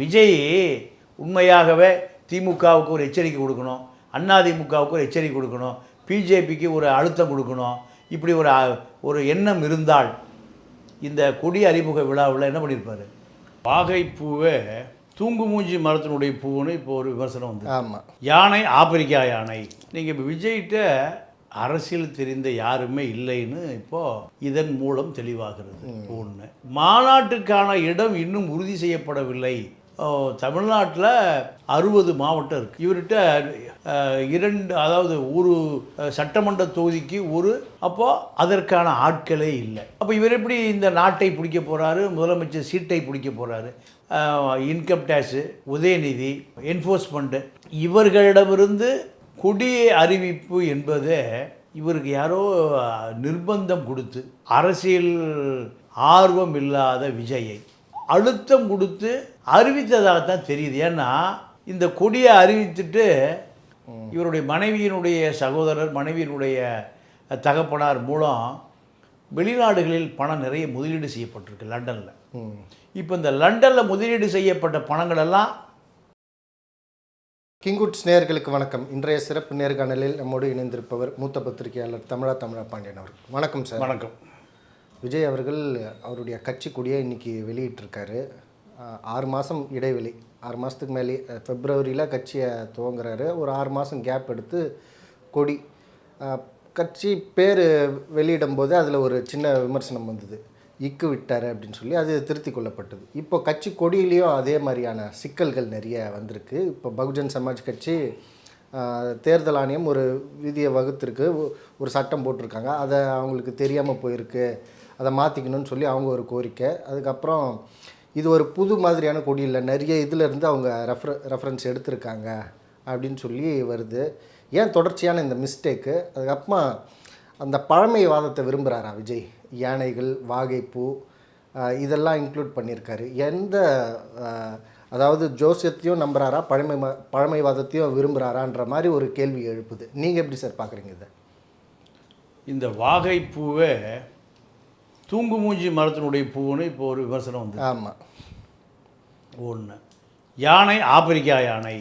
விஜய் உண்மையாகவே திமுகவுக்கு ஒரு எச்சரிக்கை கொடுக்கணும் அதிமுகவுக்கு ஒரு எச்சரிக்கை கொடுக்கணும் பிஜேபிக்கு ஒரு அழுத்தம் கொடுக்கணும் இப்படி ஒரு ஒரு எண்ணம் இருந்தால் இந்த கொடி அறிமுக விழாவில் என்ன பண்ணியிருப்பாரு? வாகைப்பூவே தூங்கு மூஞ்சி மரத்தினுடைய பூன்னு இப்போ ஒரு விமர்சனம் வந்து ஆமாம் யானை ஆப்பிரிக்கா யானை. நீங்கள் இப்போ விஜய்கிட்ட அரசியல் தெரிந்த யாருமே இல்லைன்னு இப்போ இதன் மூலம் தெளிவாகிறது. ஒன்று மாநாட்டுக்கான இடம் இன்னும் உறுதி செய்யப்படவில்லை. தமிழ்நாட்டில் அறுபது மாவட்டம் இருக்குது இவர்கிட்ட இரண்டு அதாவது ஒரு சட்டமன்ற தொகுதிக்கு ஒரு அப்போது அதற்கான ஆட்களே இல்லை. அப்போ இவர் எப்படி இந்த நாட்டை பிடிக்க போகிறாரு முதலமைச்சர் சீட்டை பிடிக்க போகிறாரு இன்கம் டேக்ஸு உதயநிதி என்ஃபோர்ஸ்மெண்ட்டு இவர்களிடமிருந்து குடி அறிவிப்பு என்பது இவருக்கு யாரோ நிர்பந்தம் கொடுத்து அரசியல் ஆர்வம் இல்லாத விஜயை அழுத்தம் கொடுத்து அறிவித்ததாகத்தான் தெரியுது. ஏன்னா இந்த கொடியை அறிவித்துட்டு இவருடைய மனைவியினுடைய சகோதரர் மனைவியினுடைய தகப்பனார் மூலம் வெளிநாடுகளில் பணம் நிறைய முதலீடு செய்யப்பட்டிருக்கு லண்டனில். இப்போ இந்த லண்டனில் முதலீடு செய்யப்பட்ட பணங்கள் எல்லாம் கிங்குட்ஸ் நேயர்களுக்கு வணக்கம். இன்றைய சிறப்பு நேர்காணலில் நம்மோடு இணைந்திருப்பவர் மூத்த பத்திரிகையாளர் தமிழா தமிழா பாண்டியன் அவர் வணக்கம் சார். வணக்கம். விஜய் அவர்கள் அவருடைய கட்சி கொடியை இன்னைக்கு வெளியிட்டிருக்காரு. ஆறு மாதம் இடைவெளி. ஆறு மாதத்துக்கு மேலே ஃபெப்ரவரியில் கட்சியை துவங்குறாரு. ஒரு ஆறு மாதம் கேப் எடுத்து கொடி கட்சி பேர் வெளியிடும்போது அதில் ஒரு சின்ன விமர்சனம் வந்தது. இக்கு விட்டார் அப்படின்னு சொல்லி அது திருத்தி கொள்ளப்பட்டது. இப்போ கட்சி கொடியிலையும் அதே மாதிரியான சிக்கல்கள் நிறைய வந்திருக்கு. இப்போ பகுஜன் சமாஜ் கட்சி தேர்தல் ஆணையம் ஒரு விதியை வகுத்திருக்கு. ஒரு சட்டம் போட்டிருக்காங்க. அதை அவங்களுக்கு தெரியாமல் போயிருக்கு. அதை மாற்றிக்கணும்னு சொல்லி அவங்க ஒரு கோரிக்கை. அதுக்கப்புறம் இது ஒரு புது மாதிரியான கொடி இல்லை. நிறைய இதுல இருந்து அவங்க ரெஃபர ரெஃபரன்ஸ் எடுத்திருக்காங்க அப்படின்னு சொல்லி வருது. ஏன் தொடர்ச்சியான இந்த மிஸ்டேக்கு அதுக்கப்புறமா அந்த பழமைவாதத்தை விரும்புகிறாரா விஜய்? யானைகள் வாகைப்பூ இதெல்லாம் இன்க்ளூட் பண்ணியிருக்காரு. எந்த அதாவது ஜோசியத்தையும் நம்புறாரா? பழமை பழமைவாதத்தையும் விரும்புகிறாரான்ற மாதிரி ஒரு கேள்வி எழுப்புது. நீங்கள் எப்படி சார் பார்க்குறீங்க இதை? இந்த வாகைப்பூவே தூங்கு மூஞ்சி மரத்தினுடைய பூன்னு இப்போ ஒரு விமர்சனம் வந்து ஆமாம் ஒன்று யானை ஆப்பிரிக்கா யானை.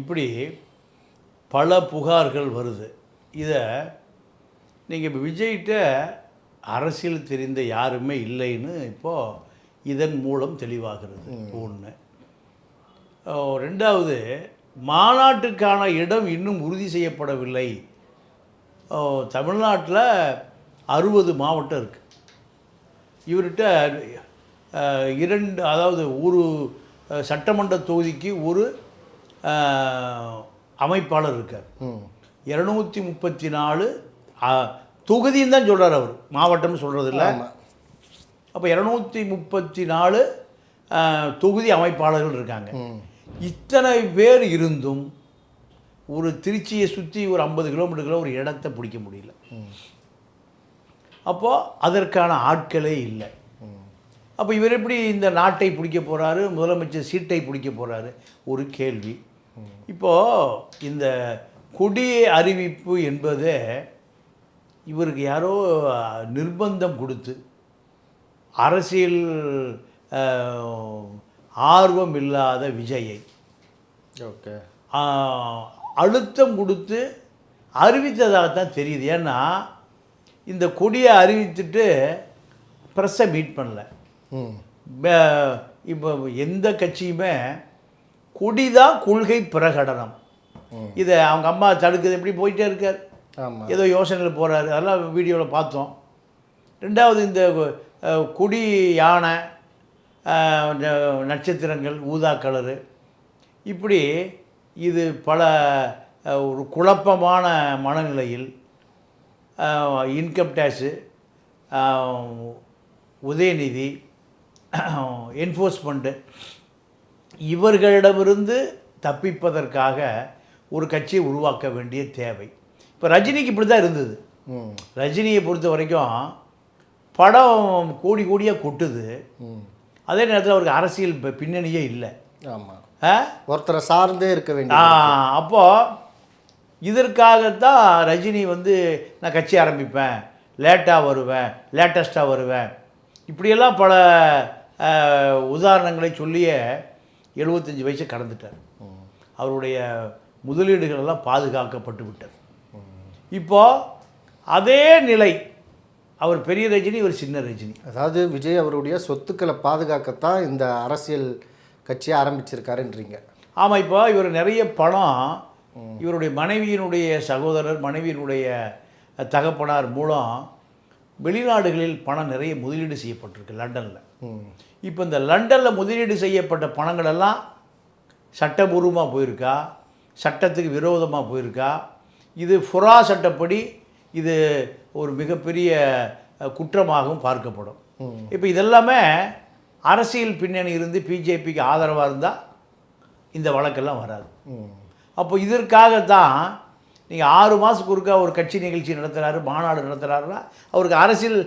இப்படி பல புகார்கள் வருது. இதை நீங்கள் இப்போ விஜய்கிட்ட அரசியல் தெரிந்த யாருமே இல்லைன்னு இப்போது இதன் மூலம் தெளிவாகிறது. ஒன்று ரெண்டாவது மாநாட்டுக்கான இடம் இன்னும் உறுதி செய்யப்படவில்லை. தமிழ்நாட்டில் அறுபது மாவட்டம் இருக்குது இவர்கிட்ட இரண்டு அதாவது ஒரு சட்டமன்ற தொகுதிக்கு ஒரு அமைப்பாளர் இருக்கார். இரநூத்தி முப்பத்தி நாலு தொகுதின்னு தான் சொல்கிறார் அவர். மாவட்டம்னு சொல்கிறது இல்லை ஆமாம் அப்போ இரநூத்தி முப்பத்தி நாலு தொகுதி அமைப்பாளர்கள் இருக்காங்க. இத்தனை பேர் இருந்தும் ஒரு திருச்சியை சுற்றி ஒரு ஐம்பது கிலோமீட்டருக்குள்ள ஒரு இடத்த பிடிக்க முடியல. அப்போது அதற்கான ஆட்களே இல்லை. அப்போ இவர் எப்படி இந்த நாட்டை பிடிக்க போகிறாரு முதலமைச்சர் சீட்டை பிடிக்க போகிறாரு ஒரு கேள்வி. இப்போது இந்த கொடி அறிவிப்பு என்பது இவருக்கு யாரோ நிர்பந்தம் கொடுத்து அரசியல் ஆர்வம் இல்லாத விஜயை ஓகே. அழுத்தம் கொடுத்து அறிவித்ததாகத்தான் தெரியுது. ஏன்னா இந்த கொடியை அறிவித்துட்டு ப்ரெஸ்ஸை மீட் பண்ணல. இப்போ எந்த கட்சியுமே கொடி தான் கொள்கை பிரகடனம். இதை அவங்க அம்மா தடுக்குது எப்படி போயிட்டே இருக்கார். ஏதோ யோசனையில் போகிறாரு அதெல்லாம் வீடியோவில் பார்த்தோம். ரெண்டாவது இந்த கொடி யானை நட்சத்திரங்கள் ஊதா கலரு. இப்படி இது பல ஒரு குழப்பமான மனநிலையில் இன்கம் டேக்ஸு உதயநிதி என்ஃபோர்ஸ்மெண்ட்டு இவர்களிடமிருந்து தப்பிப்பதற்காக ஒரு கட்சியை உருவாக்க வேண்டிய தேவை. இப்போ ரஜினிக்கு இப்படி தான் இருந்தது ரஜினியை பொறுத்த வரைக்கும் படம் கோடி கோடியாக கொட்டுது. அதே நேரத்தில் அவருக்கு அரசியல் பி- பின்னணியே இல்லை. ஆமாம் ஆ? ஒருத்தரை சார்ந்தே இருக்க ஆ, வேண்டிய அப்போ இதற்காகத்தான் ரஜினி வந்து நான் கட்சி ஆரம்பிப்பேன். லேட்டாக வருவேன். லேட்டஸ்ட்டாக வருவேன். இப்படியெல்லாம் பல உதாரணங்களை சொல்லிய எழுபத்தஞ்சு வயசை கடந்துட்டார். அவருடைய முதலீடுகள் எல்லாம் பாதுகாக்கப்பட்டு விட்டது. இப்போ அதே நிலை அவர் பெரிய ரஜினி இவர் சின்ன ரஜினி. அதாவது விஜய் அவருடைய சொத்துக்களை பாதுகாக்கத்தான் இந்த அரசியல் கட்சியை ஆரம்பிச்சிருக்காருன்றீங்க. ஆமாம் இப்போ இவர் நிறைய பணம் இவருடைய மனைவியினுடைய சகோதரர் மனைவியினுடைய தகப்பனார் மூலம் வெளிநாடுகளில் பணம் நிறைய முதலீடு செய்யப்பட்டிருக்கு லண்டனில். இப்போ இந்த லண்டனில் முதலீடு செய்யப்பட்ட பணங்கள் எல்லாம் சட்டபூர்வமாக போயிருக்கா? சட்டத்துக்கு விரோதமாக போயிருக்கா? இது ஃபுரா சட்டப்படி இது ஒரு மிகப்பெரிய குற்றமாகவும் பார்க்கப்படும். இப்போ இதெல்லாமே அரசியல் பின்னணி இருந்து பிஜேபிக்கு ஆதரவாக இருந்தால் இந்த வழக்கெல்லாம் வராது. அப்போ இதற்காகத்தான் நீங்கள் ஆறு மாதத்துக்கு ஒருக்கா ஒரு கட்சி நிகழ்ச்சி நடத்துகிறாரு மாநாடு நடத்துகிறாருன்னா அவருக்கு அரசியல்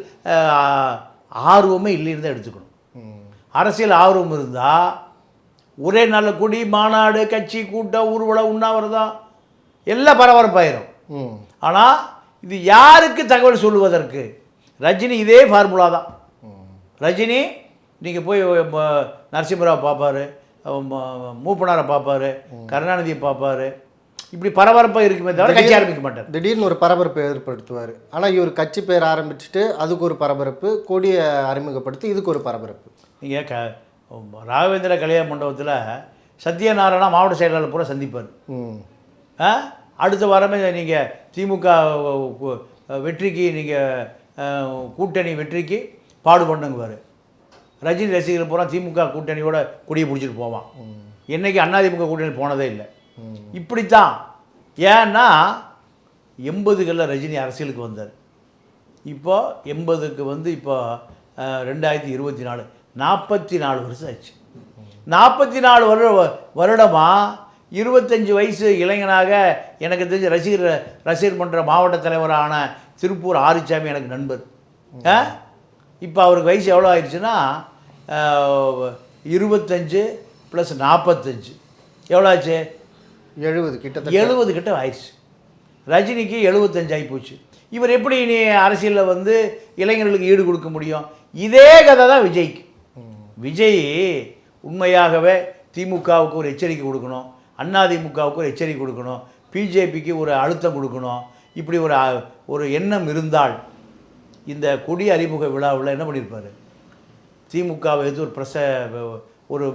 ஆர்வமே இல்லைன்னு தான் எடுத்துக்கணும். அரசியல் ஆர்வம் இருந்தால் ஒரே நல்ல குடி மாநாடு கட்சி கூட்டம் ஊர்வலம் உண்ணாவிரதம் எல்லாம் பரபரப்பாயிரும். ஆனால் இது யாருக்கு தகவல் சொல்லுவதற்கு? ரஜினி இதே ஃபார்முலா தான். ரஜினி நீங்கள் போய் நரசிம்மராவ் பார்ப்பாரு மூப்பனாரை பார்ப்பாரு கருணாநிதியை பார்ப்பாரு இப்படி பரபரப்பாக இருக்குமே தவிர கட்சி ஆரம்பிக்க மாட்டார். திடீர்னு ஒரு பரபரப்பை ஏற்படுத்துவார். ஆனால் இவர் கட்சி பேர் ஆரம்பிச்சுட்டு அதுக்கு ஒரு பரபரப்பு கொடியை அறிமுகப்படுத்தி இதுக்கு ஒரு பரபரப்பு. நீங்கள் க ராகவேந்திர கல்யாண மண்டபத்தில் சத்யநாராயணா மாவட்ட செயலாளர் பூரா சந்திப்பார். ம். ஆ? அடுத்த வாரமே நீங்கள் திமுக வெற்றிக்கு நீங்கள் கூட்டணி வெற்றிக்கு பாடுபண்ணுங்குவார் ரஜினி ரசிகர்கள் பூரா திமுக கூட்டணியோட கொடியை பிடிச்சிட்டு போவான். என்னைக்கு அதிமுக கூட்டணி போனதே இல்லை. இப்படித்தான். ஏன்னா எண்பதுகளில் ரஜினி அரசியலுக்கு வந்தார். இப்போது எண்பதுக்கு வந்து இப்போ ரெண்டாயிரத்தி இருபத்தி நாலு நாற்பத்தி நாலு வருஷம் ஆச்சு. நாற்பத்தி நாலு வருட வருடமாக இருபத்தஞ்சி வயசு இளைஞனாக எனக்கு தெரிஞ்ச ரசிகர் ரசிகர் மன்ற மாவட்ட தலைவரான திருப்பூர் ஆரிச்சாமி எனக்கு நண்பர். ஆ? இப்போ அவருக்கு வயசு எவ்வளோ ஆயிடுச்சுன்னா இருபத்தஞ்சு ப்ளஸ் நாற்பத்தஞ்சு எவ்வளோ ஆச்சு? எழுபது கிட்டத்தட்ட. எழுபது கிட்ட ஆயிடுச்சு. ரஜினிக்கு எழுபத்தஞ்சு ஆகி போச்சு. இவர் எப்படி நீ அரசியலில் வந்து இளைஞர்களுக்கு ஈடு கொடுக்க முடியும்? இதே கதை தான் விஜய்க்கு. விஜய் உண்மையாகவே திமுகவுக்கு ஒரு எச்சரிக்கை கொடுக்கணும். அதிமுகவுக்கு ஒரு எச்சரிக்கை கொடுக்கணும். பிஜேபிக்கு ஒரு அழுத்தம் கொடுக்கணும். இப்படி ஒரு ஒரு எண்ணம் இருந்தால் இந்த கொடி அறிமுக விழாவில் என்ன பண்ணியிருப்பார்? திமுகவை எது ஒரு பிரச ஒரு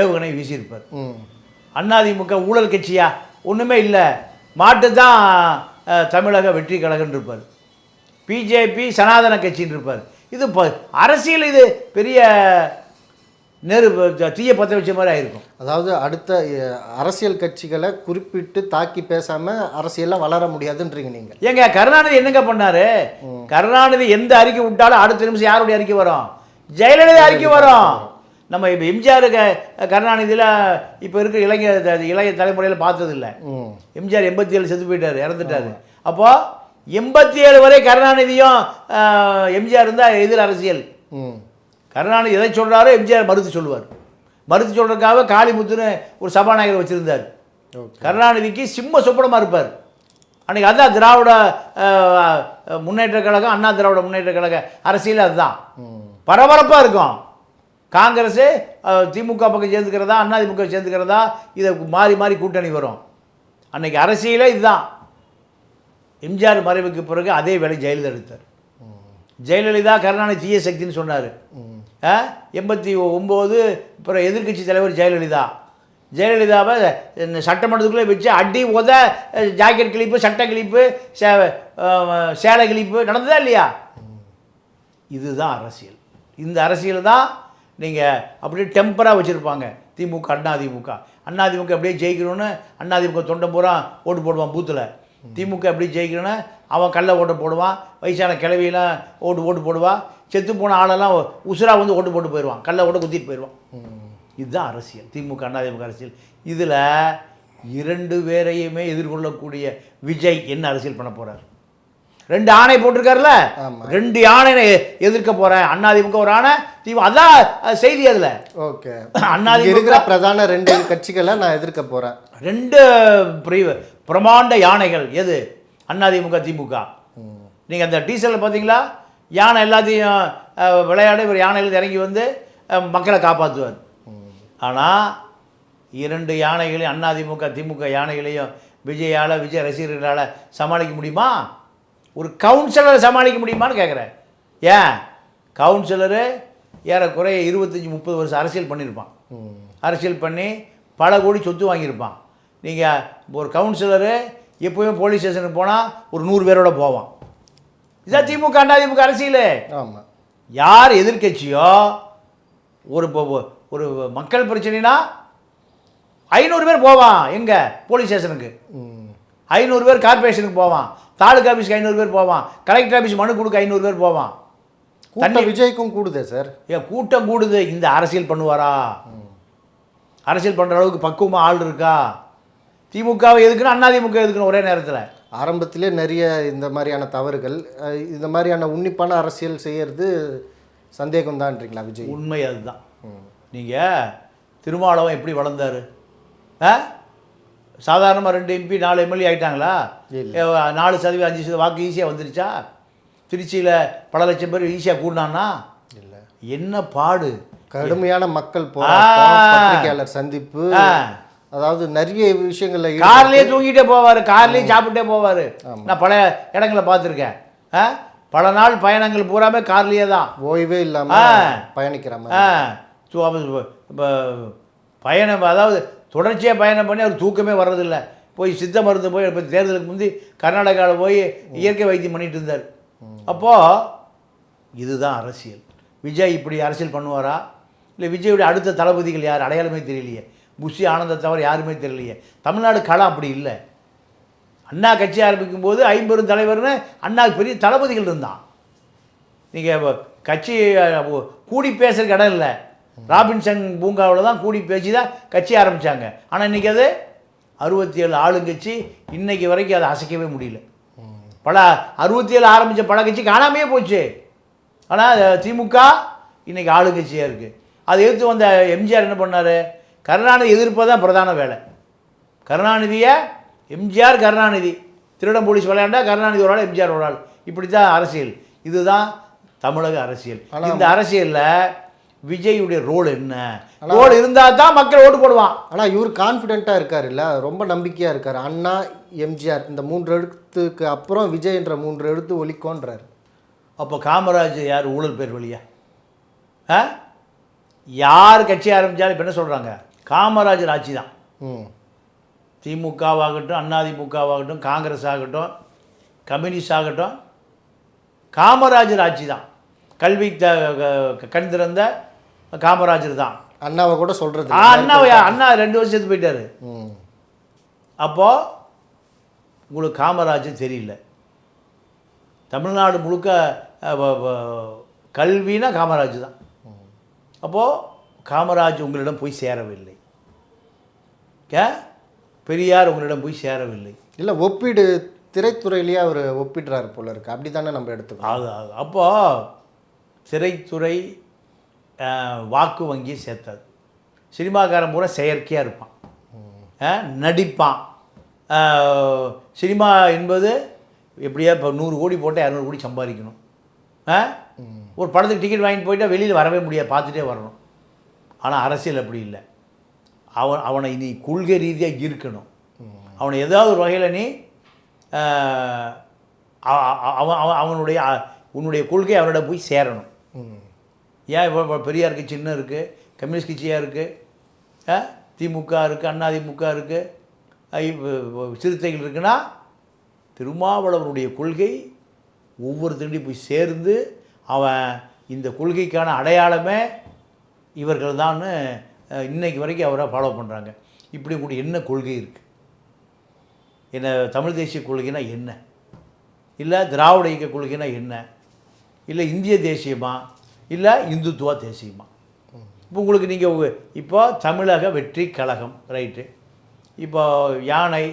ஏவுகணை வீசியிருப்பார். அதிமுக ஊழல் கட்சியா? ஒன்றுமே இல்லை. மாட்டு தான் தமிழக வெற்றி கழகம்னு இருப்பார். பிஜேபி சனாதன கட்சின்னு இருப்பார். இது இப்போ அரசியல் இது பெரிய நெரு தீய பற்ற வச்ச மாதிரி ஆயிருக்கும். அதாவது அடுத்த அரசியல் கட்சிகளை குறிப்பிட்டு தாக்கி பேசாம அரசியல்லாம் வளர முடியாதுன்றீங்க நீங்கள். ஏங்க கருணாநிதி என்னங்க பண்ணாரு? கருணாநிதி எந்த அறிக்கை விட்டாலும் அடுத்த நிமிஷம் யாருடைய அறிக்கை வரும்? ஜெயலலிதா அறிக்கை வரும். நம்ம இப்போ எம்ஜிஆர் கருணாநிதியில் இப்போ இருக்கிற இளைஞர் த- இளைய தலைமுறையில் பார்த்ததில்லை. எம்ஜிஆர் எண்பத்தி ஏழு செத்து போயிட்டார் இறந்துட்டாரு. அப்போ எண்பத்தி ஏழு வரை கருணாநிதியும் எம்ஜிஆர் இருந்தால் எதிர் அரசியல். கருணாநிதி எதை சொல்கிறாரோ எம்ஜிஆர் மறுத்து சொல்லுவார். மறுத்து சொல்கிறதுக்காக காளிமுத்துன்னு ஒரு சபாநாயகர் வச்சுருந்தார். கருணாநிதிக்கு சிம்ம சொப்பனமாக இருப்பார். அன்றைக்கி அதுதான் திராவிட முன்னேற்ற கழகம் அண்ணா திராவிட முன்னேற்ற கழக அரசியல் அதுதான். பரபரப்பாக இருக்கும். காங்கிரஸு திமுக பக்கம் சேர்ந்துக்கிறதா அதிமுக சேர்ந்துக்கிறதா இதை மாறி மாறி கூட்டணி வரும். அன்னைக்கு அரசியலே இதுதான். எம்ஜிஆர் மறைவுக்கு பிறகு அதே வேலை ஜெயலலிதா எடுத்தார் ஜெயலலிதா கருணாநிதி தீய சக்தின்னு சொன்னார். எண்பத்தி ஒம்பது அப்புறம் எதிர்க்கட்சி தலைவர் ஜெயலலிதா. ஜெயலலிதாவை சட்டமன்றத்துக்குள்ளே வச்சு அடி உத ஜாக்கெட் கிழிப்பு சட்டை கிழிப்பு சே சேலை கிழிப்பு நடந்ததா இல்லையா? இதுதான் அரசியல். இந்த அரசியல் தான் நீங்கள் அப்படியே டெம்பராக வச்சுருப்பாங்க. திமுக அண்ணா திமுக அண்ணா திமுக அப்படியே ஜெயிக்கணும்னு அண்ணாதிமுக தொண்டை பூரா ஓட்டு போடுவான் பூத்தில். திமுக எப்படி ஜெயிக்கணும்னு அவன் கல்லை ஓட்டு போடுவான். வயசான கிளவியெல்லாம் ஓட்டு ஓட்டு போடுவான் செத்து போன ஆளெல்லாம் உசுராக வந்து ஓட்டு போட்டு போயிடுவான் கல்ல ஓட்டு குத்திட்டு போயிடுவான் இதுதான் அரசியல். திமுக அதிமுக அரசியல். இதில் இரண்டு பேரையுமே எதிர்கொள்ளக்கூடிய விஜய் என்ன அரசியல் பண்ண போகிறார் ரெண்டு ஆணை போட்டிருக்காருல? ஆமா. ரெண்டு ஆணையை எதிர்க்க போறேன். அதிமுக ஒரு ஆணை திமுக. அதான் செய்தி அதில். ஓகே. அண்ணாதிமுக- இருக்கிற பிரதான ரெண்டு கட்சிகளை நான் எதிர்க்க போறேன். ரெண்டு பிரி- பிரமாண்ட யானைகள். எது? அதிமுக திமுக. நீங்கள் அந்த டீசலில் பார்த்தீங்களா யானை எல்லாத்தையும் விளையாட இவர் யானையில் இறங்கி வந்து மக்களை காப்பாற்றுவார் ஆனால் இரண்டு யானைகளையும் அதிமுக திமுக யானைகளையும் விஜயால் விஜய் ரசிகர்களால் சமாளிக்க முடியுமா? ஒரு கவுன்சிலரை சமாளிக்க முடியுமான்னு கேட்குறேன் ஏன்? கவுன்சிலரு ஏறக்குறைய இருபத்தஞ்சி முப்பது வருஷம் அரசியல் பண்ணியிருப்பான். அரசியல் பண்ணி பல கோடி சொத்து வாங்கியிருப்பான். நீங்கள் ஒரு கவுன்சிலரு எப்போயுமே போலீஸ் ஸ்டேஷனுக்கு போனால் ஒரு நூறு பேரோட போவான். இதான் திமுக அதிமுக அரசியல். ஆமாம் யார் எதிர்க்கட்சியோ ஒரு ஒரு மக்கள் பிரச்சனைனா ஐநூறு பேர் போவான். எங்கே? போலீஸ் ஸ்டேஷனுக்கு. ஐநூறு பேர் கார்பரேஷனுக்கு போவான். தாலுக்கா ஆஃபீஸ்க்கு ஐநூறு பேர் போவான். கலெக்டர் ஆஃபீஸ் மனு கொடுக்க ஐநூறு பேர் போவான். கூட்டம் விஜய்க்கும் கூடுதே சார். ஏன் கூட்டம் கூடுது. இந்த அரசியல் பண்ணுவாரா? அரசியல் பண்ணுற அளவுக்கு பக்குவமாக ஆள் இருக்கா? திமுகவை எதுக்குன்னு அதிமுக எதுக்குன்னு ஒரே நேரத்தில். ஆரம்பத்திலே நிறைய இந்த மாதிரியான தவறுகள் இந்த மாதிரியான உன்னிப்பான அரசியல் செய்யறது சந்தேகம் தான்றீங்களா விஜய்? உண்மை அதுதான். நீங்கள் திருமாவளவன் எப்படி வளர்ந்தாரு? ஆ? சாதாரணமாக ரெண்டு எம்பி நாலு எம்எல்ஏ இல்ல. ஏ, நாலு சதவீதம் அஞ்சு சதவீதம் வாக்கு ஈஸியாக வந்துருச்சா? திருச்சியில் பல லட்சம் பேர் ஈஸியாக கூடினான்னா? இல்லை. என்ன பாடு? கடுமையான மக்கள். பத்திரிகையாளர் சந்திப்பு. அதாவது நிறைய விஷயங்கள்ல ஈடுபட்டு- கார்லேயே தூங்கிட்டே போவார் கார்லேயே சாப்பிட்டே போவார். நான் பல இடங்களை பார்த்துருக்கேன். பல நாள் பயணங்கள் பூராமே கார்லேயே தான். ஓய்வே இல்லாம ஆ. பயணிக்கிற மாதிரி. பயணம் அதாவது தொடர்ச்சியாக பயணம் பண்ணி அவர் தூக்கமே வர்றதில்ல. போய் சித்த மருந்து போய் இப்போ தேர்தலுக்கு முந்தி கர்நாடகாவில் போய் இயற்கை வைத்தியம் பண்ணிட்டு இருந்தார். அப்போது இதுதான் அரசியல். விஜய் இப்படி அரசியல் பண்ணுவாரா? இல்லை விஜயுடைய அடுத்த தளபதிகள் யார்? அடையாளமே தெரியலையே. புஷி ஆனந்த தவிர யாருமே தெரியலையே. தமிழ்நாடு களம் அப்படி இல்லை. அண்ணா கட்சி ஆரம்பிக்கும் போது ஐம்பெரும் தலைவர்னு அண்ணாவுக்கு பெரிய தளபதிகள் இருந்தான். நீங்கள் கட்சி கூடி பேசுகிற இடம் இல்லை. ராபின்சன் பூங்காவில் தான் கூடி பேசி தான் கட்சி ஆரம்பித்தாங்க ஆனால் இன்றைக்கி அது அறுபத்தி ஏழு ஆளுங்கட்சி இன்னைக்கு வரைக்கும் அதை அசைக்கவே முடியல. பல அறுபத்தி ஏழு ஆரம்பித்த பல கட்சி காணாமையே போச்சு. ஆனால் திமுக இன்னைக்கு ஆளுங்கட்சியாக இருக்குது அதை எதிர்த்து வந்த எம்ஜிஆர் என்ன பண்ணார்? கருணாநிதி எதிர்ப்பது தான் பிரதான வேலை. கருணாநிதியை எம்ஜிஆர் கருணாநிதி. திருடம் போலீஸ் விளையாண்டா கருணாநிதி ஒரு ஆள் எம்ஜிஆர் ஒரு ஆள். இப்படி தான் அரசியல். இதுதான் தமிழக அரசியல். இந்த அரசியலில் விஜயுடைய ரோல் என்ன? ரோல் இருந்தால் தான் மக்கள் ஓட்டு போடுவான். ஆனா இவர் கான்ஃபிடென்ட்டாக இருக்கார் இல்ல ரொம்ப நம்பிக்கையா இருக்கார். அண்ணா எம்ஜிஆர் இந்த மூன்று எழுத்துக்கு அப்புறம் விஜய் என்ற மூன்று எழுத்து ஒலிக்கோன்றார் அப்போ காமராஜ் யார்? ஊழல் பேர் வழியா? ஆ? யார் கட்சி ஆரம்பித்தாலும் இப்போ என்ன சொல்கிறாங்க காமராஜர் ஆட்சி தான். ம். திமுகவாகட்டும் அதிமுகவாகட்டும் காங்கிரஸ் ஆகட்டும் கம்யூனிஸ்ட் ஆகட்டும் காமராஜர் ஆட்சி தான். கல்வி த கண் திறந்த காமராஜர் தான். அண்ணாவை கூட சொல்றது ஆ, அண்ணா ரெண்டு வருஷம் செத்து போயிட்டாரு. அப்போது உங்களுக்கு காமராஜர் தெரியல. தமிழ்நாடு முழுக்க கல்வினா காமராஜ் தான். அப்போது காமராஜ் உங்களிடம் போய் சேரவில்லை. கே பெரியார் உங்களிடம் போய் சேரவில்லை. இல்ல ஒப்பீடு திரைத்துறையிலேயே அவர் ஒப்பிடுறாரு போல இருக்கு. அப்படி தானே நம்ம எடுத்துக்கணும். ஆகு ஆகு அப்போது திரைத்துறை வாக்கு வங்கி சேர்த்தாது. சினிமாக்காரன் பூரா செயற்கையாக இருப்பான். நடிப்பான். சினிமா என்பது எப்படியா இப்போ நூறு கோடி போட்டால் இரநூறு கோடி சம்பாதிக்கணும். ஒரு படத்துக்கு டிக்கெட் வாங்கிட்டு போயிட்டால் வெளியில் வரவே முடியாது பார்த்துட்டே வரணும். ஆனால் அரசியல் அப்படி இல்லை. அவன் அவனை நீ கொள்கை ரீதியாக இருக்கணும் அவனை ஏதாவது ஒரு வகையில் நீ அவன் அவனுடைய உன்னுடைய கொள்கை அவனோட போய் சேரணும். ம் ஏன் இப்போ பெரியார் கட்சி சின்ன இருக்குது கம்யூனிஸ்ட் கட்சியாக இருக்குது திமுக இருக்குது அண்ணா திமுக இருக்குது சிறுத்தைகள் இருக்குன்னா திருமாவளவனுடைய கொள்கை ஒவ்வொருத்தருடையும் போய் சேர்ந்து அவன் இந்த கொள்கைக்கான அடையாளமே இவர்கள் தான் இன்றைக்கு வரைக்கும் அவரை ஃபாலோ பண்ணுறாங்க இப்படி கூட என்ன கொள்கை இருக்குது என்ன தமிழ் தேசிய கொள்கைனா என்ன? இல்லை திராவிட இயக்க கொள்கைனா என்ன? இல்லை இந்திய தேசியமாக இல்லை இந்துத்துவா தேசியமா? இப்போ உங்களுக்கு நீங்கள் இப்போ தமிழக வெற்றி கழகம் ரைட்டு இப்போ யானை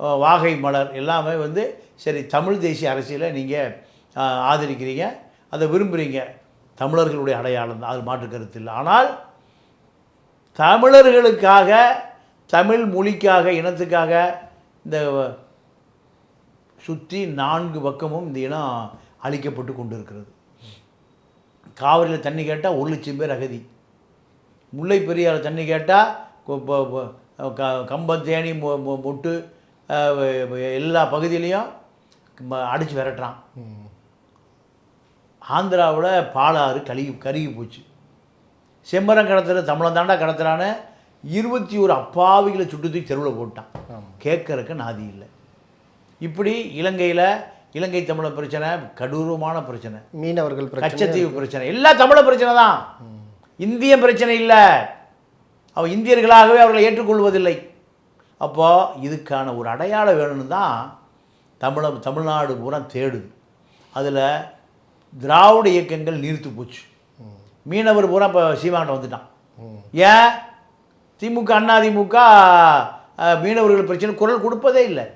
வாகை மலர் எல்லாமே வந்து சரி தமிழ் தேசிய அரசியலை நீங்கள் ஆதரிக்கிறீங்க அதை விரும்புகிறீங்க தமிழர்களுடைய அடையாளம் தான் அது மாற்று கருத்து இல்லை. ஆனால் தமிழர்களுக்காக தமிழ் மொழிக்காக இனத்துக்காக இந்த சுற்றி நான்கு பக்கமும் இந்த இனம் அழிக்கப்பட்டு கொண்டு இருக்கிறது காவிரியில் தண்ணி கேட்டால் ஒரு லட்சம் பேர் அகதி. முல்லை பெரியாறு தண்ணி கேட்டால் கம்பத்தேனி மொ- மொ- மொட்டு எல்லா பகுதியிலையும் அடித்து விரட்டுறான். ஆந்திராவில் பாலாறு கழுகி கருகி போச்சு. செம்மரம் கடத்துற தமிழன் தாண்டா கடத்துறான்னு இருபத்தி ஒரு அப்பாவிகளை சுட்டு தூக்கி தெருவில் போட்டான். கேட்கறக்கு நாதி இல்லை. இப்படி இலங்கையில் இலங்கை தமிழர் பிரச்சனை கடூரமான பிரச்சனை. மீனவர்கள் கச்சத்தீவு பிரச்சனை. எல்லா தமிழர் பிரச்சனை தான். இந்திய பிரச்சனை இல்லை. அவ இந்தியர்களாகவே அவர்களை ஏற்றுக்கொள்வதில்லை. அப்போது இதுக்கான ஒரு அடையாளம் வேணும்னு தான் தமிழ தமிழ்நாடு பூரா தேடுது. அதில் திராவிட இயக்கங்கள் நீர்த்து போச்சு. மீனவர் பூரா இப்போ சீமான்ட்ட வந்துட்டான். ஏன்? திமுக அண்ணா திமுக மீனவர்கள் பிரச்சனை குரல் கொடுப்பதே இல்லை.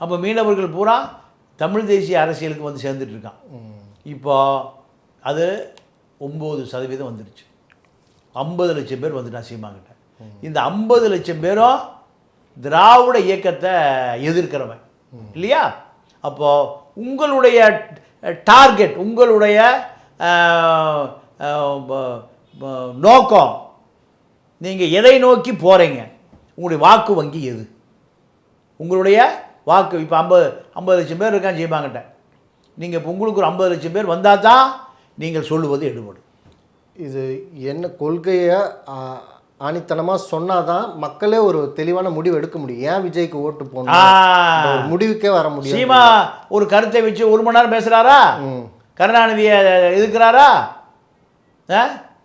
அப்போ மீனவர்கள் பூரா தமிழ் தேசிய அரசியலுக்கு வந்து சேர்ந்துட்டு இருக்கான் இப்போ அது ஒம்பது சதவீதம் வந்துடுச்சு ஐம்பது லட்சம் பேர் வந்துட்டான் சீமாங்கிட்ட இந்த ஐம்பது லட்சம் பேரும் திராவிட இயக்கத்தை எதிர்க்கிறவன். இல்லையா? அப்போது உங்களுடைய டார்கெட் உங்களுடைய நோக்கம் நீங்கள் எதை நோக்கி போகிறீங்க உங்களுடைய வாக்கு வங்கி எது? உங்களுடைய வாக்கு இப்போ ஐம்பது ஐம்பது லட்சம் பேர் இருக்கான் ஜெயபாங்கிட்ட நீங்கள் இப்போ உங்களுக்கு ஒரு ஐம்பது லட்சம் பேர் வந்தால் தான் நீங்கள் சொல்லுவது எடுபடும். இது என்ன கொள்கையை ஆணித்தனமாக சொன்னாதான் மக்களே ஒரு தெளிவான முடிவு எடுக்க முடியும். ஏன் விஜய்க்கு ஓட்டு போகணும் முடிவுக்கே வர முடியும் சீமா ஒரு கருத்தை வச்சு ஒரு மணி நேரம் பேசுகிறாரா கருணாநிதியை எதுக்குறாரா?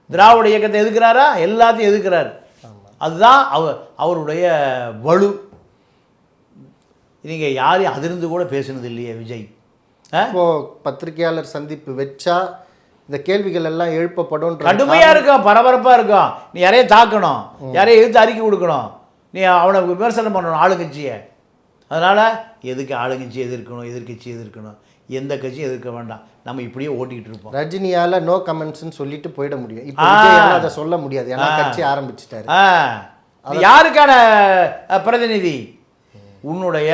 திராவிட இயக்கத்தை எதுக்குறாரா எல்லாத்தையும் எதுக்குறாரு அதுதான் அவ அவருடைய வலு. நீங்கள் யாரையும் அதிர்ந்து கூட பேசுனது இல்லையே விஜய். ஆ? இப்போ பத்திரிகையாளர் சந்திப்பு வச்சா இந்த கேள்விகள் எல்லாம் எழுப்பப்படும். கடுமையா இருக்கும் பரபரப்பா இருக்கும் நீ யாரையும் தாக்கணும். யாரையும் எதிர்த்து அறிக்கை கொடுக்கணும். நீ அவனை விமர்சனம் பண்ணணும் ஆளுங்கட்சியை. அதனால எதுக்கு ஆளுங்கட்சி எதிர்க்கணும் எதிர்க்கட்சி எதிர்க்கணும்? எந்த கட்சியும் எதிர்க்க வேண்டாம். நம்ம இப்படியே ஓட்டிக்கிட்டு இருப்போம். ரஜினியால நோ கமெண்ட்ஸ்னு சொல்லிட்டு போயிட முடியும். இப்போ அதை சொல்ல முடியாது. ஏன்னா கட்சி ஆரம்பிச்சிட்டாரு. யாருக்கான பிரதிநிதி? உன்னுடைய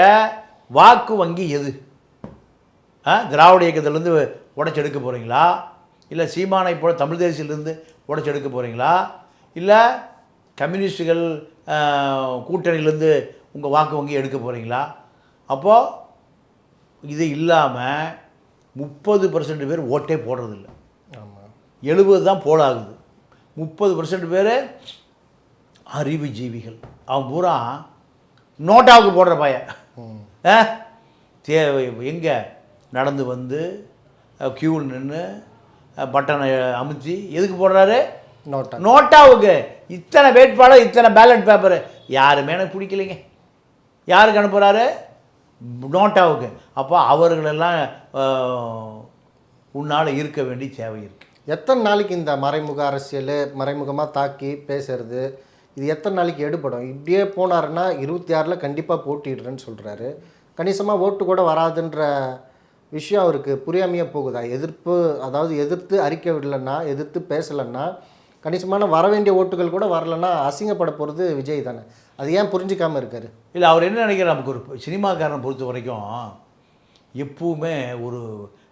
வாக்கு வங்கி எது? ஆ திராவிட இயக்கத்திலேருந்து உடைச்செடுக்க போகிறீங்களா இல்லை சீமானை போல தமிழ் தேசியிலேருந்து உடைச்செடுக்க போகிறீங்களா இல்லை கம்யூனிஸ்டுகள் கூட்டணியிலேருந்து உங்கள் வாக்கு வங்கி எடுக்க போகிறீங்களா அப்போது இது இல்லாமல் முப்பது பர்சன்ட் பேர் ஓட்டே போடுறதில்ல. எழுபது தான் போலாகுது முப்பது பர்சன்ட் பேர் அறிவு ஜீவிகள் அவன் பூரா நோட்டாவுக்கு போடுற பையன் ம். ஆ? தே எங்கே? நடந்து வந்து க்யூவில் நின்று பட்டனை அமுத்தி எதுக்கு போடுறாரு? நோட்டா. நோட்டாவுக்கு. இத்தனை வேட்பாளர் இத்தனை பேலட் பேப்பர் யாருமே எனக்கு பிடிக்கலைங்க. யாருக்கு அனுப்புகிறாரு நோட்டாவுக்கு. அப்போ அவர்களெல்லாம் உன்னால் இருக்க வேண்டிய தேவை இருக்குது எத்தனை நாளைக்கு இந்த மறைமுக அரசியல் மறைமுகமாக தாக்கி பேசுறது இது எத்தனை நாளைக்கு எடுபடும்? இப்படியே போனாருன்னா இருபத்தி ஆறில் கண்டிப்பாக போட்டிடுறேன்னு சொல்கிறாரு கணிசமாக ஓட்டு கூட வராதுன்ற விஷயம் அவருக்கு புரியாமையே போகுதா? எதிர்ப்பு அதாவது எதிர்த்து அறிக்கை விடலைன்னா எதிர்த்து பேசலைன்னா கணிசமான வர வேண்டிய ஓட்டுகள் கூட வரலைன்னா அசிங்கப்பட போகிறது விஜய் தானே. அது ஏன் புரிஞ்சிக்காமல் இருக்கார்? இல்லை அவர் என்ன நினைக்கிறார்? நமக்கு ஒரு சினிமாக்காரனை பொறுத்த வரைக்கும் எப்பவுமே ஒரு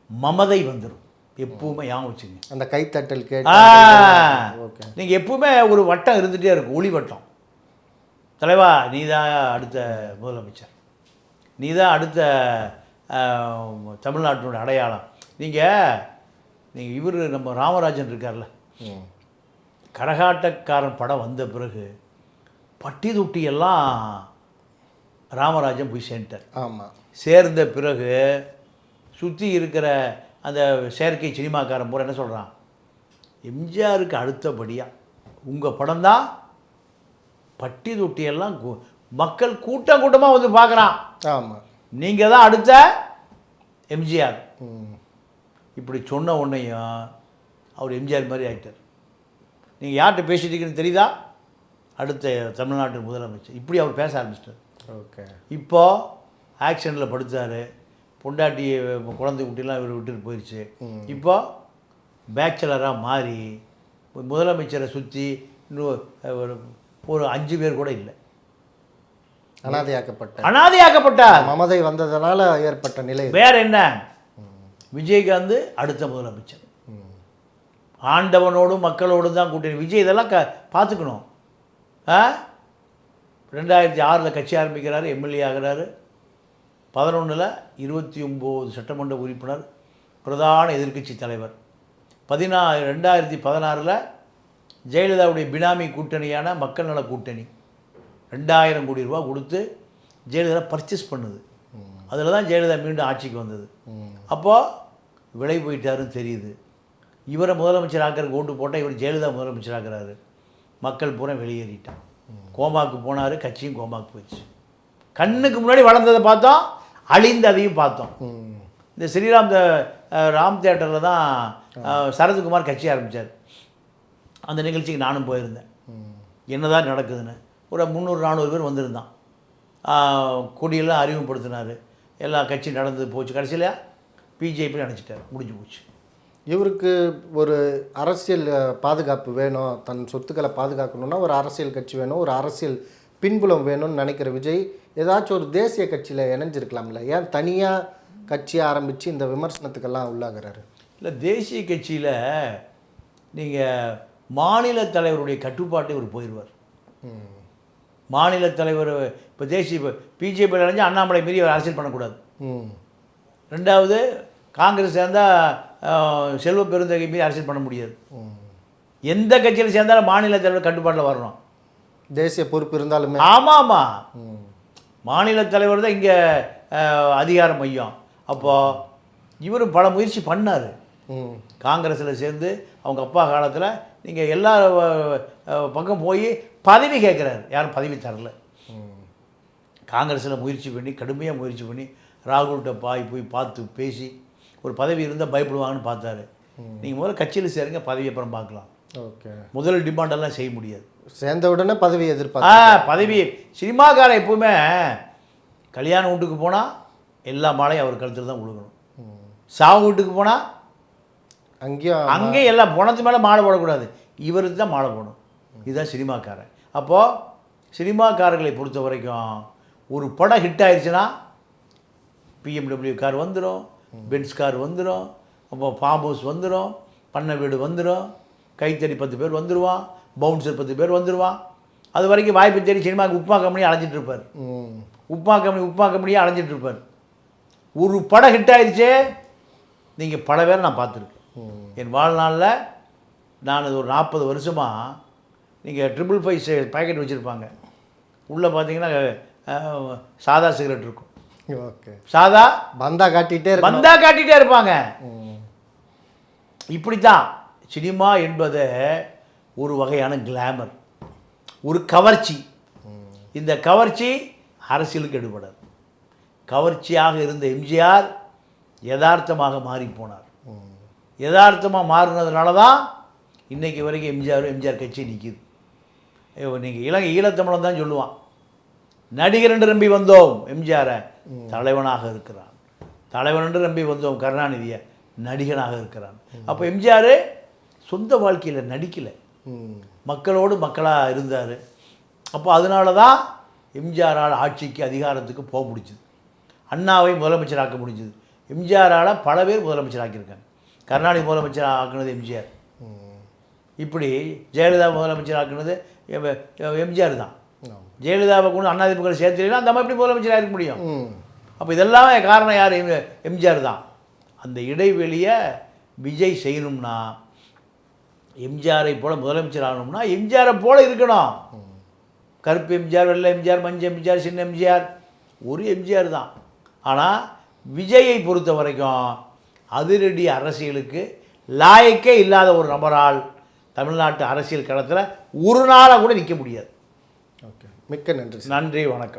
மமதை வந்துடும் எப்பவுமே ஞாபகம் வச்சுங்க அந்த கைத்தட்டல் ஓகே. நீங்கள் எப்பவுமே ஒரு வட்டம் இருந்துகிட்டே இருக்கும் ஒளி வட்டம். தலைவா நீ தான் அடுத்த முதலமைச்சர். நீ தான் அடுத்த ஆஹ், தமிழ்நாட்டினுடைய அடையாளம். நீங்கள் நீங்கள் இவர் நம்ம ராமராஜன் இருக்கார்ல. கரகாட்டக்காரன் படம் வந்த பிறகு பட்டி தொட்டி எல்லாம் ராமராஜன் போய் சேர்ந்துட்டார். ஆமாம் சேர்ந்த பிறகு சுற்றி இருக்கிற அந்த செயற்கை சினிமாக்காரன் பூரா என்ன சொல்கிறான் எம்ஜிஆருக்கு அடுத்தபடியாக உங்கள் படம் தான் பட்டி தொட்டியெல்லாம் மக்கள் கூட்டம் கூட்டமாக வந்து பார்க்குறான். ஆமாம் நீங்கள் தான் அடுத்த எம்ஜிஆர். இப்படி சொன்ன உடனேயும் அவர் எம்ஜிஆர் மாதிரி ஆகிட்டார் நீங்கள் யார்கிட்ட பேசிட்டு இருக்கீங்கன்னு தெரியுதா? அடுத்த தமிழ்நாட்டு முதலமைச்சர். இப்படி அவர் பேச ஆரம்பிச்சிட்டார். ஓகே. இப்போ ஆக்ஷனில் படுத்தார். பொண்டாட்டி குழந்தை குட்டிலாம் இவர் விட்டுட்டு போயிடுச்சு. இப்போ பேச்சுலராக மாறி முதலமைச்சரை சுற்றி இன்னும் ஒரு ஒரு அஞ்சு பேர் கூட இல்லை. அனாதையாக்கப்பட்ட அனாதையாக்கப்பட்டார். மமதை வந்ததனால ஏற்பட்ட நிலை. வேற என்ன? விஜயகாந்த் அடுத்த முதலமைச்சர். ஆண்டவனோடும் மக்களோடும் தான் கூட்டணி. விஜய் இதெல்லாம் க பார்த்துக்கணும். ரெண்டாயிரத்தி ஆறில் கட்சி ஆரம்பிக்கிறாரு எம்எல்ஏ ஆகிறாரு. பதினொன்றில் இருபத்தி ஒம்பது சட்டமன்ற உறுப்பினர் பிரதான எதிர்க்கட்சி தலைவர். பதினா ரெண்டாயிரத்தி பதினாறில் ஜெயலலிதாவுடைய பினாமி கூட்டணியான மக்கள் நல கூட்டணி. ரெண்டாயிரம் கோடி ரூபா கொடுத்து ஜெயலலிதா பர்ச்சேஸ் பண்ணுது. அதில் தான் ஜெயலலிதா மீண்டும் ஆட்சிக்கு வந்தது. அப்போது விலை போயிட்டாருன்னு தெரியுது. இவரை முதலமைச்சர் ஆக்கிறதுக்கு ஓட்டு போட்டால் இவர் ஜெயலலிதா முதலமைச்சர் ஆக்குறாரு. மக்கள் பூரா வெளியேறிட்டான் கோமாக்கு போனார் கட்சியும் கோமாக்கு போயிடுச்சு. கண்ணுக்கு முன்னாடி வளர்ந்ததை பார்த்தோம் அழிந்ததையும் பார்த்தோம். இந்த ஸ்ரீராம் த- ராம் தேட்டரில் தான் சரத்குமார் கட்சி ஆரம்பித்தார் அந்த நிகழ்ச்சிக்கு நானும் போயிருந்தேன். என்னதான் நடக்குதுன்னு. ஒரு முந்நூறு நானூறு பேர் வந்திருந்தான். கொடியெல்லாம் அறிமுகப்படுத்தினார். எல்லா கட்சி நடந்து போச்சு. கடைசியில் பிஜேபி நினச்சிட்டார். முடிஞ்சு போச்சு. இவருக்கு ஒரு அரசியல் பாதுகாப்பு வேணும். தன் சொத்துக்களை பாதுகாக்கணும்னா ஒரு அரசியல் கட்சி வேணும். ஒரு அரசியல் பின்புலம் வேணும்னு நினைக்கிற விஜய் ஏதாச்சும் ஒரு தேசிய கட்சியில் இணைஞ்சிருக்கலாம்ல. ஏன் தனியாக கட்சி ஆரம்பித்து இந்த விமர்சனத்துக்கெல்லாம் உள்ளாகிறாரு? இல்லை தேசிய கட்சியில் நீங்கள் மாநில தலைவருடைய கட்டுப்பாட்டை இவர் போயிடுவார் ம். மாநில தலைவர் இப்போ தேசிய பிஜேபியில் இணைஞ்சு அண்ணாமலை மீறி அவர் அரசியல் பண்ணக்கூடாது. ம். ரெண்டாவது காங்கிரஸ் சேர்ந்தால் செல்வ பெருந்தகை மீறி அரசியல் பண்ண முடியாது. எந்த கட்சியில் சேர்ந்தாலும் மாநில தலைவர் கட்டுப்பாட்டில் வரணும். தேசிய பொறுப்பு இருந்தாலுமே. ஆமாம் ஆமாம் ம். மாநில தலைவர் தான் இங்கே அதிகார மையம். அப்போது இவரும் பல முயற்சி பண்ணார். காங்கிரஸில் சேர்ந்து அவங்க அப்பா காலத்தில் நீங்கள் எல்லா பக்கம் போய் பதவி கேட்குறாரு யாரும் பதவி தரல. காங்கிரஸில் முயற்சி பண்ணி கடுமையாக முயற்சி பண்ணி ராகுல்கிட்ட பாய் போய் பார்த்து பேசி ஒரு பதவி இருந்தால் பயப்படுவாங்கன்னு பார்த்தாரு. நீங்கள் முதல்ல கட்சியில் சேருங்க பதவி அப்புறம் பார்க்கலாம். ஓகே முதல் டிமாண்டெல்லாம் செய்ய முடியாது. சேர்ந்த உடனே பதவி ஆ எதிர்பார்த்து பதவி. சினிமாக்காரன் எப்பவுமே கல்யாண வீட்டுக்கு போனால் எல்லா மாலையும் அவர் கழுத்தில் தான் விழுகணும். சாவு வீட்டுக்கு போனால் அங்கேயும் அங்கே எல்லாம் பணத்து மேலே மாலை போடக்கூடாது. இவருக்கு தான் மாலை போடணும். இதுதான் சினிமாக்காரன். அப்போது சினிமாக்காரர்களை பொறுத்த வரைக்கும் ஒரு படம் ஹிட் ஆயிடுச்சுன்னா பிஎம்டபிள்யூ கார் வந்துடும் பென்ஸ் கார் வந்துடும் அப்போ ஃபார்ம் ஹவுஸ் வந்துடும் பண்ணை வீடு வந்துடும் கைத்தறி பத்து பேர் வந்துடுவான் பவுன்சர் பத்து பேர் வந்துடுவான் அது வரைக்கும் வாய்ப்பு தேடி சினிமாவுக்கு உப்புமா கம்பெனி அலைஞ்சிட்டு இருப்பார். ம். உப்புமா கம்பெனி உப்புமா கம்பெனியாக அலைஞ்சிட்டு இருப்பார். ஒரு படம் ஹிட் ஆயிடுச்சே நீங்கள் பல பேரை நான் பார்த்துருக்கேன். என் வாழ்நாளில் நான் ஒரு நாற்பது வருஷமாக நீங்கள் ட்ரிபிள் ஃபைவ் பேக்கெட் வச்சுருப்பாங்க. உள்ளே பார்த்தீங்கன்னா சாதா சிகரெட் இருக்கும். ஓகே. சாதா பந்தா காட்டிகிட்டே வந்தா காட்டிகிட்டே இருப்பாங்க. ம். இப்படித்தான். சினிமா என்பது ஒரு வகையான கிளாமர் ஒரு கவர்ச்சி. இந்த கவர்ச்சி அரசியலுக்கு எடுபடாது. கவர்ச்சியாக இருந்த எம்ஜிஆர் யதார்த்தமாக மாறி போனார். யதார்த்தமாக மாறினதுனால தான் இன்றைக்கி வரைக்கும் எம்ஜிஆர் எம்ஜிஆர் கட்சி நிற்கிது நீங்கள் இலங்கை ஈழத்தமிழன் தான் சொல்லுவான். நடிகர் என்று நம்பி வந்தோம் எம்ஜிஆரை. தலைவனாக இருக்கிறான். தலைவன் என்று நம்பி வந்தோம் கருணாநிதியை. நடிகனாக இருக்கிறான். அப்போ எம்ஜிஆர் சொந்த வாழ்க்கையில் நடிக்கலை. மக்களோடு மக்களாக இருந்தார். அப்போ அதனால தான் எம்ஜிஆரால் ஆட்சிக்கு அதிகாரத்துக்கு போக முடிஞ்சுது. அண்ணாவை முதலமைச்சராக்க முடிஞ்சுது. எம்ஜிஆரால் பல பேர் முதலமைச்சராக்கியிருக்காங்க. கருணாநிதி முதலமைச்சர் ஆக்குனது எம்ஜிஆர் இப்படி ஜெயலலிதா முதலமைச்சர் ஆக்குனது எம்- எம்ஜிஆர் தான். ஜெயலலிதாவை கொண்டு அண்ணாதிமுக சேர்த்துலாம் அந்த மாதிரி எப்படி முதலமைச்சராக இருக்க முடியும்? அப்போ இதெல்லாமே காரணம் யார்? எம்- எம்ஜிஆர் தான். அந்த இடைவெளியை விஜய் செய்யணும்னா எம்ஜிஆரை போல முதலமைச்சர் ஆகணும்னா எம்ஜிஆரை போல இருக்கணும். கருப்பு எம்ஜிஆர் வெள்ளை எம்ஜிஆர் மஞ்சள் எம்ஜிஆர் சின்ன எம்ஜிஆர் ஒரு எம்ஜிஆர் தான். ஆனால் விஜயை பொறுத்த வரைக்கும் அதிரடி அரசியலுக்கு லாயக்கே இல்லாத ஒரு நபரால் தமிழ்நாட்டு அரசியல் களத்தில் ஒரு நாளாக கூட நிற்க முடியாது. ஓகே. மிக்க நன்றி நன்றி வணக்கம்.